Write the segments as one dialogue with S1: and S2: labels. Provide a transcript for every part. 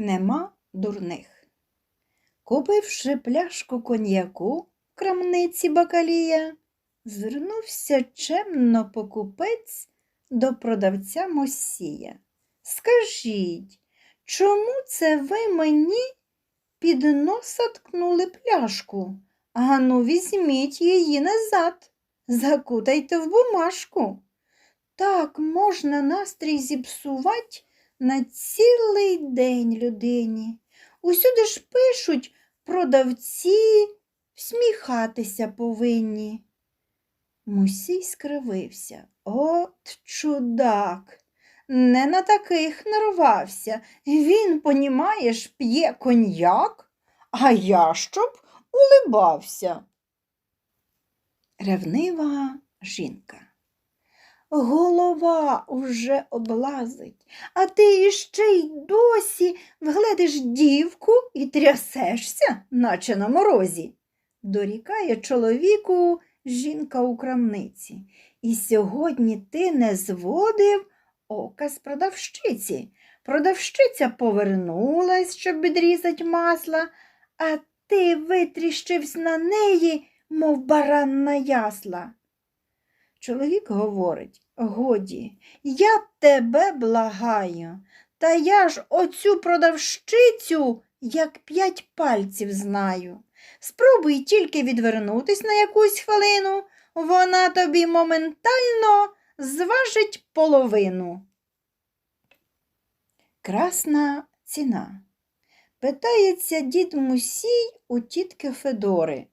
S1: Нема дурних. Купивши пляшку коньяку в крамниці бакалія, звернувся чемно покупець до продавця Мосія. Скажіть, чому це ви мені під носа ткнули пляшку? Ану, візьміть її назад, закутайте в бумажку. Так можна настрій зіпсувати на цілий день людині. Усюди ж пишуть продавці, всміхатися повинні. Мусій скривився. От чудак. Не на таких нарвався. Він, понімаєш, п'є коньяк, а я щоб улибався. Ревнива жінка. Голова уже облазить, а ти іще й досі вгледиш дівку і трясешся, наче на морозі. Дорікає чоловіку жінка у крамниці. І сьогодні ти не зводив ока з продавщиці. Продавщиця повернулась, щоб відрізати масла, а ти витріщився на неї, мов баран на ясла. Чоловік говорить, годі, я тебе благаю, та я ж оцю продавщицю, як п'ять пальців знаю. Спробуй тільки відвернутись на якусь хвилину, вона тобі моментально зважить половину. Красна ціна. Питається дід Мусій у тітки Федори.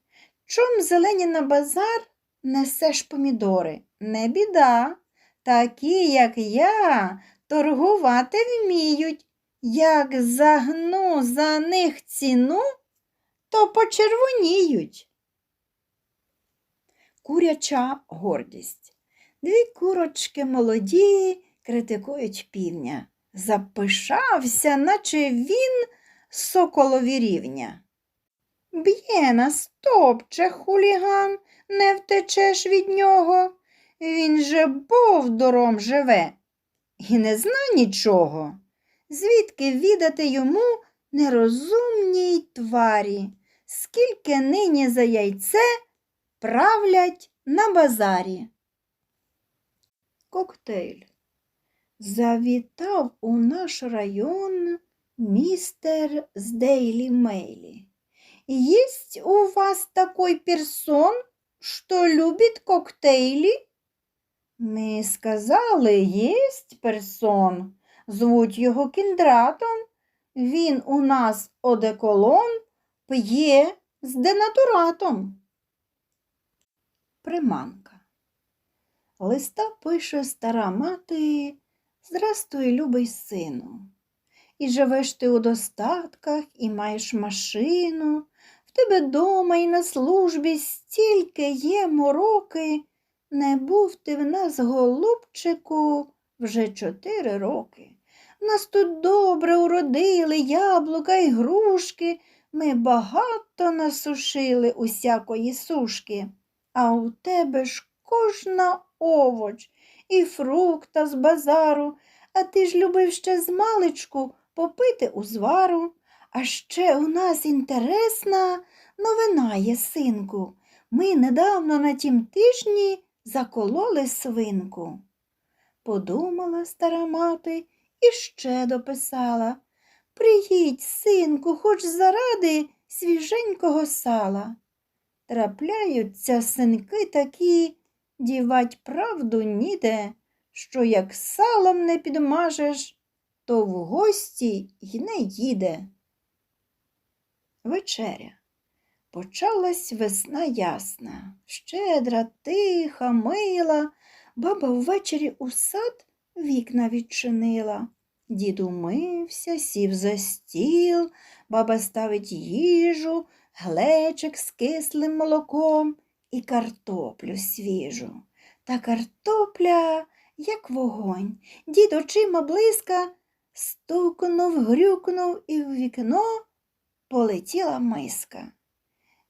S1: Чом зелені на базар несеш помідори? Не біда. Такі, як я, торгувати вміють. Як загну за них ціну, то почервоніють. Куряча гордість. Дві курочки молоді критикують півня. Запишався, наче він соколові рівня. Б'є нас топче хуліган, не втечеш від нього. Він же бовдором живе і не зна нічого. Звідки відати йому нерозумній тварі, скільки нині за яйце правлять на базарі. Коктейль. Завітав у наш район містер з Дейлі Мейлі. Есть у вас такой персон, что любит коктейли? Ми сказали, єсть персон. Звуть його кіндратом. Він у нас одеколон п'є з денатуратом. Приманка. Листа пише стара мати Здрастуй, любий сину. І живеш ти у достатках, і маєш машину, в тебе дома і на службі стільки є мороки. Не був ти в нас, голубчику, вже чотири роки. Нас тут добре уродили яблука й грушки, ми багато насушили усякої сушки, а у тебе ж кожна овоч і фрукта з базару, а ти ж любив ще з попити узвару. А ще у нас інтересна новина є, синку. Ми недавно на тім тижні закололи свинку. Подумала стара мати і ще дописала. Приїдь, синку, хоч заради свіженького сала. Трапляються синки такі, дівать правду ніде, що як салом не підмажеш, то в гості й не їде. Вечеря. Почалась весна ясна, щедра, тиха, мила. Баба ввечері у сад вікна відчинила. Дід умився, сів за стіл, баба ставить їжу, глечик з кислим молоком і картоплю свіжу. Та картопля, як вогонь. Дід очима блиска, стукнув, грюкнув, і в вікно полетіла миска.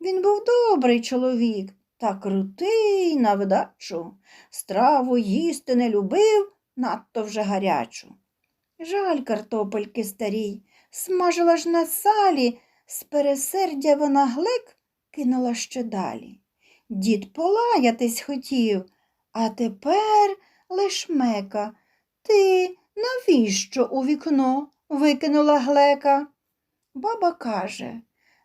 S1: Він був добрий чоловік та крутий на вдачу. Страву їсти не любив, надто вже гарячу. Жаль картопельки старій, смажила ж на салі, з пересердя вона глек кинула ще далі. Дід полаятись хотів, а тепер лиш мека. Ти навіщо у вікно викинула глека? Баба каже,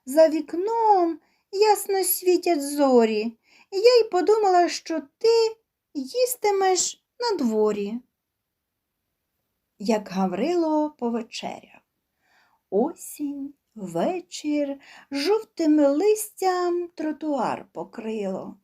S1: за вікном ясно світять зорі. Я й подумала, що ти їстимеш на дворі. Як Гаврило повечеряв. Осінь, вечір, жовтим листям тротуар покрило.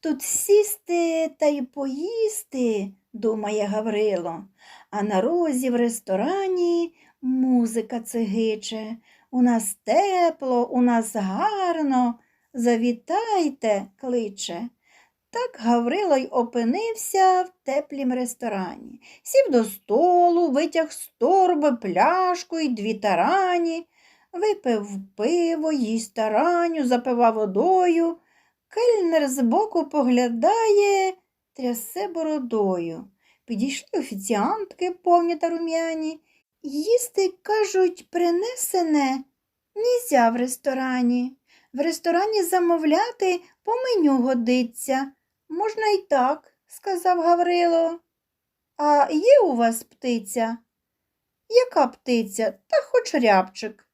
S1: Тут сісти та й поїсти, думає Гаврило, а на розі в ресторані музика цигиче. У нас тепло, у нас гарно, завітайте, кличе. Так Гаврило й опинився в теплім ресторані. Сів до столу, витяг з торби пляшку й дві тарані, випив пиво, їсть тараню, запивав водою. Кельнер збоку поглядає, трясе бородою. Підійшли офіціантки повні та рум'яні. Їсти, кажуть, принесене нізя в ресторані. В ресторані замовляти по меню годиться. Можна й так, сказав Гаврило. А є у вас птиця? Яка птиця? Та хоч рябчик.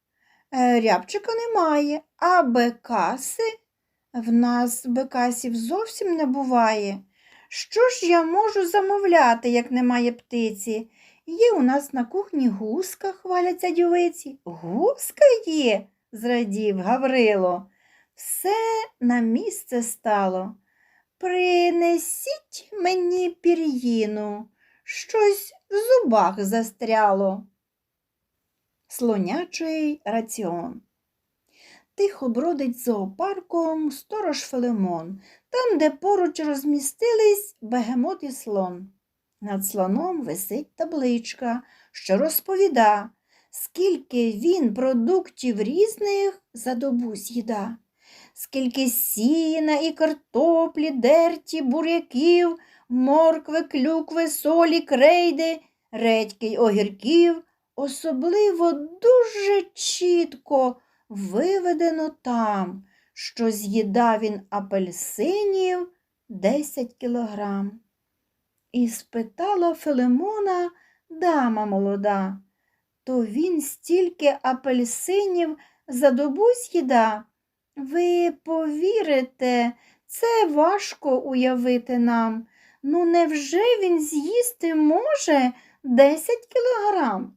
S1: «Е, Рябчика немає, а бекаси? В нас бекасів зовсім не буває. Що ж я можу замовляти, як немає птиці? Є у нас на кухні гуска, хваляться дівиці. Гуска є, зрадів Гаврило. Все на місце стало. Принесіть мені пір'їну, щось в зубах застряло. Слонячий раціон. Тихо бродить зоопарком сторож Филимон, там, де поруч розмістились бегемот і слон. Над слоном висить табличка, що розповіда, скільки він продуктів різних за добу з'їда, скільки сіна і картоплі, дерті, буряків, моркви, клюкви, солі, крейди, редьки й огірків, особливо дуже чітко виведено там, що з'їдав він апельсинів 10 кілограм. І спитала Филимона дама молода, то він стільки апельсинів за добу з'їда. Ви повірите, це важко уявити нам. Ну, невже він з'їсти може 10 кілограм?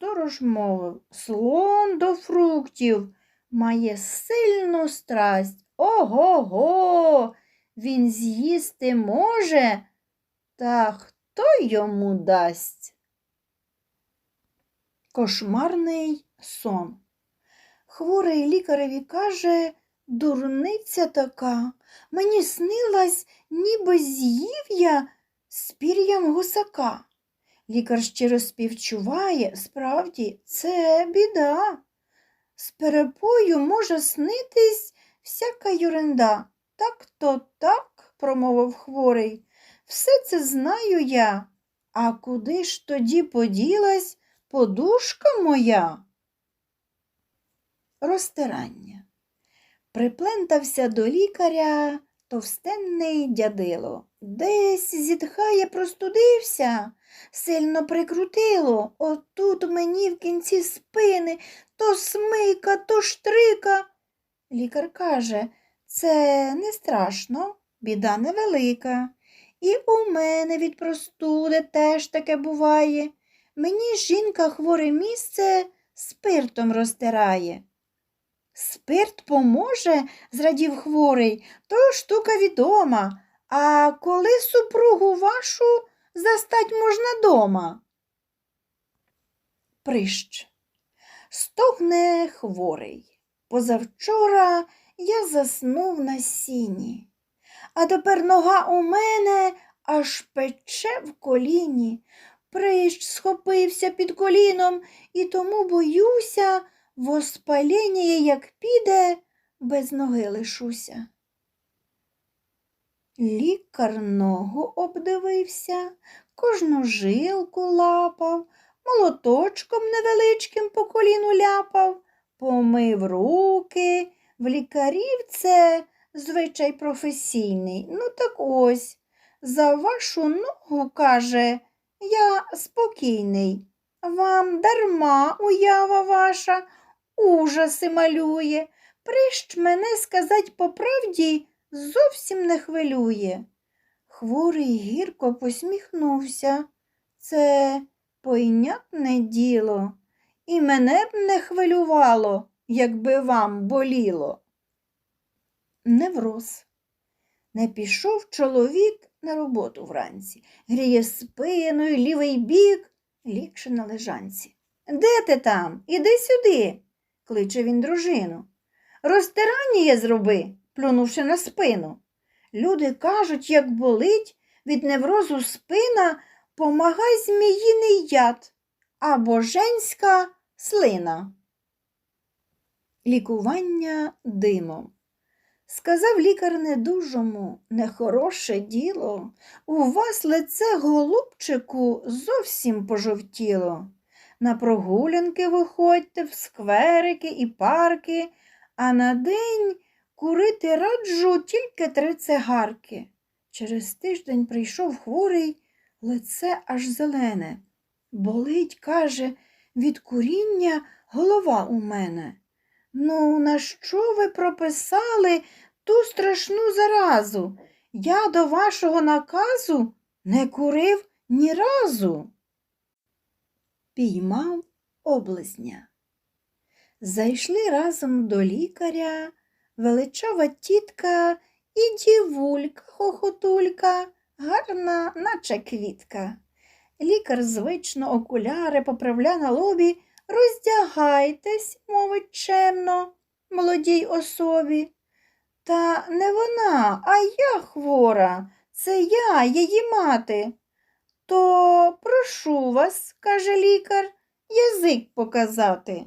S1: Сторож мовив, слон до фруктів має сильну страсть. Ого го, він з'їсти може, та хто йому дасть? Кошмарний сон. Хворий лікареві каже, дурниця така, мені снилась, ніби з'їв я з пір'ям гусака. Лікар щиро співчуває, справді, це біда. З перепою може снитись всяка юренда. Так то так, промовив хворий. Все це знаю я. А куди ж тоді поділась подушка моя? Розтирання. Приплентався до лікаря товстенний дядило. Десь зітхає, простудився, сильно прикрутило. Отут мені в кінці спини то смика, то штрика. Лікар каже, це не страшно, біда невелика. І у мене від простуди теж таке буває. Мені жінка хворе місце спиртом розтирає. Спирт поможе, зрадів хворий, то штука відома. А коли супругу вашу застать можна дома? Прищ. Стогне хворий. Позавчора я заснув на сіні, а тепер нога у мене аж пече в коліні. Прищ схопився під коліном і тому боюся, воспаління, як піде, без ноги лишуся. Лікар ногу обдивився, кожну жилку лапав, молоточком невеличким по коліну ляпав, помив руки. В лікарів це звичай професійний. Ну так ось, за вашу ногу, каже, я спокійний. Вам дарма уява ваша ужаси малює. Прищ мене сказать по правді зовсім не хвилює. Хворий гірко посміхнувся. Це пойнятне діло, і мене б не хвилювало, якби вам боліло. Невроз. Не пішов чоловік на роботу вранці, гріє спиною лівий бік, лікше на лежанці. Де ти там? Іди сюди, кличе він дружину. Розтирання зроби, плюнувши на спину. Люди кажуть, як болить від неврозу спина, помагай зміїний яд або женська слина. Лікування димом. Сказав лікар недужому, нехороше діло. У вас лице, голубчику, зовсім пожовтіло. На прогулянки виходьте в скверики і парки, а на день курити раджу тільки три цигарки. Через тиждень прийшов хворий, лице аж зелене. Болить, каже, від куріння голова у мене. Ну, на що ви прописали ту страшну заразу? Я до вашого наказу не курив ні разу. Піймав облизня. Зайшли разом до лікаря величава тітка і дівулька хохотулька, гарна, наче квітка. Лікар звично окуляри поправля на лобі. Роздягайтесь, мовить чемно, молодій особі. Та не вона, а я хвора, це я, її мати. То прошу вас, каже лікар, язик показати.